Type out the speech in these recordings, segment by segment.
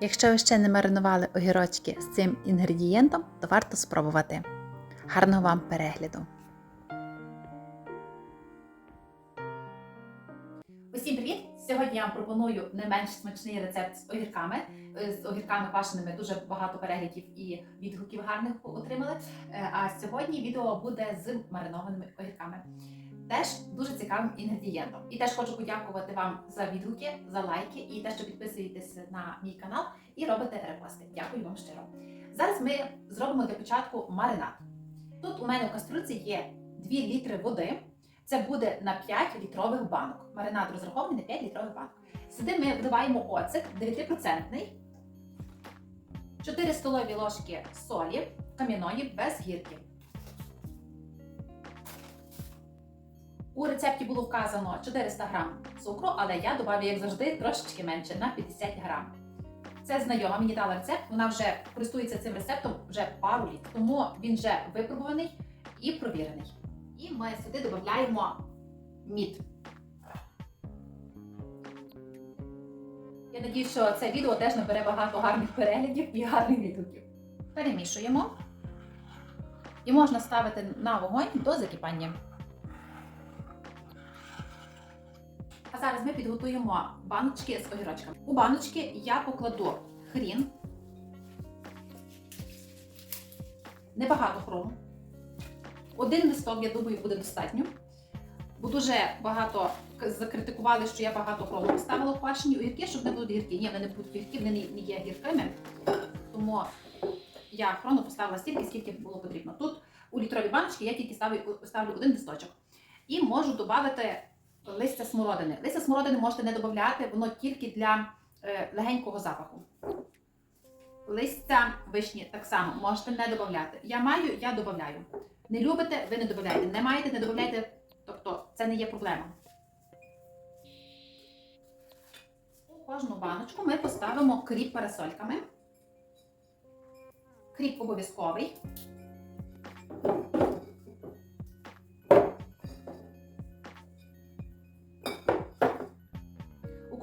Якщо ви ще не маринували огірочки з цим інгредієнтом, то варто спробувати. Гарного вам перегляду! Усім привіт! Сьогодні я вам пропоную не менш смачний рецепт з огірками. Е, З огірками квашеними дуже багато переглядів і відгуків гарних отримали. Е, А сьогодні відео буде з маринованими огірками. Теж дуже цікавим інгредієнтом. І теж хочу подякувати вам за відгуки, за лайки і те, що підписуєтесь на мій канал і робите репости. Дякую вам щиро. Зараз ми зробимо для початку маринад. Тут у мене в кастрюльці є 2 літри води. Це буде на 5 літрових банок. Маринад розрахований на 5 літрових банок. Сюди ми вливаємо оцет 9%, 4 столові ложки солі кам'яної без гірки. У рецепті було вказано 400 грам цукру, але я додаю, як завжди, трошечки менше на 50 грам. Це знайома, мені дала рецепт, вона вже користується цим рецептом вже пару літ, тому він вже випробуваний і провірений. І ми сюди додаємо мід. Я надію, що це відео теж набере багато гарних переглядів і гарних відгуків. Перемішуємо. І можна ставити на вогонь до закипання. А зараз ми підготуємо баночки з огірочками. У баночки я покладу хрін, небагато хрому. Один листок, я думаю, буде достатньо. Бо дуже багато закритикували, що я багато хрому поставила в квашені огірки, щоб не були гіркі. Ні, вони не будуть гіркі, вони не- є гіркими. Тому я хрону поставила стільки, скільки було потрібно. Тут у літровій баночці я тільки ставлю, ставлю один листочок. І можу додати листя смородини. Листя смородини можете не додати, воно тільки для е, легенького запаху. Листя вишні так само можете не додати. Я маю, я додаю. Не любите, ви не додаєте. Не маєте, не додайте. Тобто це не є проблема. У кожну баночку ми поставимо кріп парасольками. Кріп обов'язковий.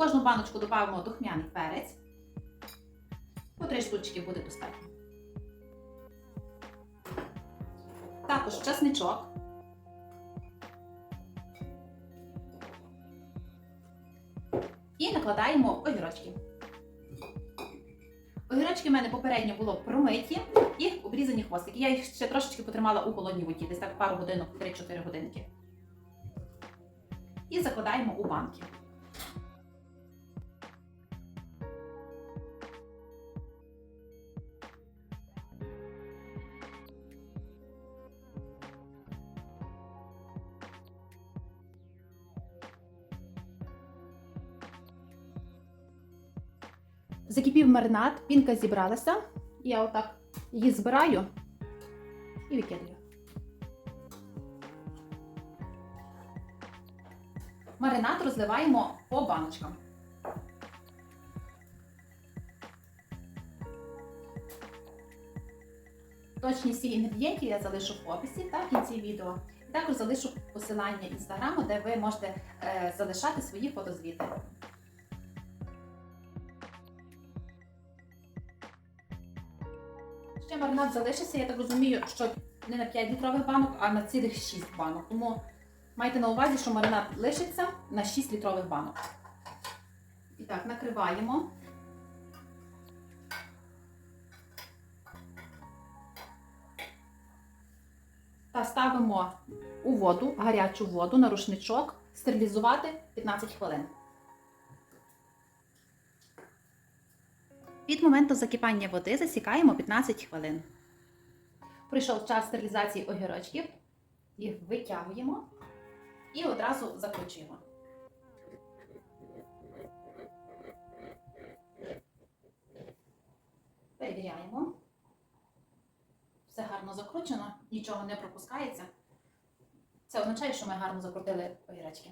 Кожну баночку додаємо духмяний перець. По три штучки буде достатньо. Також чесничок. І накладаємо огірочки. Огірочки в мене попередньо було промиті і обрізані хвостики. Я їх ще трошечки потримала у холодній воді, десь так пару годинок, 3-4 годинки. І закладаємо у банки. Закипів маринад, пінка зібралася. Я отак її збираю і викидаю. Маринад розливаємо по баночкам. Точні всі інгредієнти я залишу в описі та в кінці відео. І також залишу посилання інстаграму, де ви можете е, залишати свої фотозвіти. Ще маринад залишився, я так розумію, що не на 5 літрових банок, а на цілих 6 банок. Тому майте на увазі, що маринад лишиться на 6 літрових банок. І так, накриваємо. Та ставимо у воду, гарячу воду на рушничок, стерилізувати 15 хвилин. Від моменту закипання води засікаємо 15 хвилин. Прийшов час стерилізації огірочків. Їх витягуємо і одразу закручуємо. Перевіряємо. Все гарно закручено, нічого не пропускається. Це означає, що ми гарно закрутили огірочки.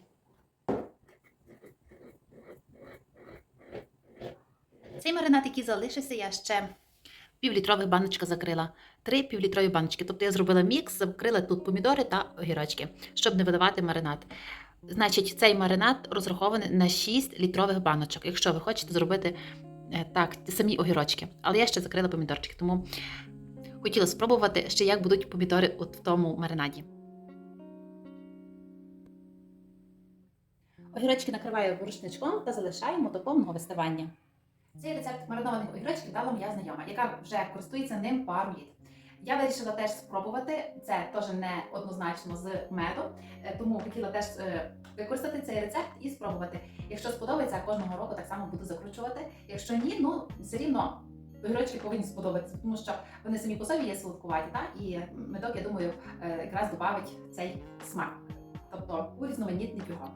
Цей маринад, який залишився, я ще півлітрових баночка закрила. Три півлітрові баночки. Тобто я зробила мікс, закрила тут помідори та огірочки, щоб не видавати маринад. Значить, цей маринад розрахований на 6 літрових баночок. Якщо ви хочете зробити Е, Так, самі огірочки. Але я ще закрила помідорчики, тому хотіла спробувати ще, як будуть помідори от в тому маринаді. Огірочки накриваю рушничком та залишаємо до повного виставання. Цей рецепт маринованих огірочків дала моя знайома, яка вже користується ним пару літ. Я вирішила теж спробувати. Це теж не однозначно з медом, е, тому хотіла теж е, використати цей рецепт і спробувати. Якщо сподобається, кожного року так само буду закручувати. Якщо ні, ну все рівно огірочки повинні сподобатися, тому що вони самі по собі є солодкуваті, та і медок, я думаю, е, якраз додавить цей смак, тобто урізноманітнить його.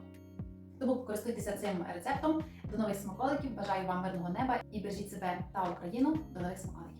Тому користуйтеся цим рецептом. До нових смаколиків. Бажаю вам мирного неба і бережіть себе та Україну. До нових смаколиків.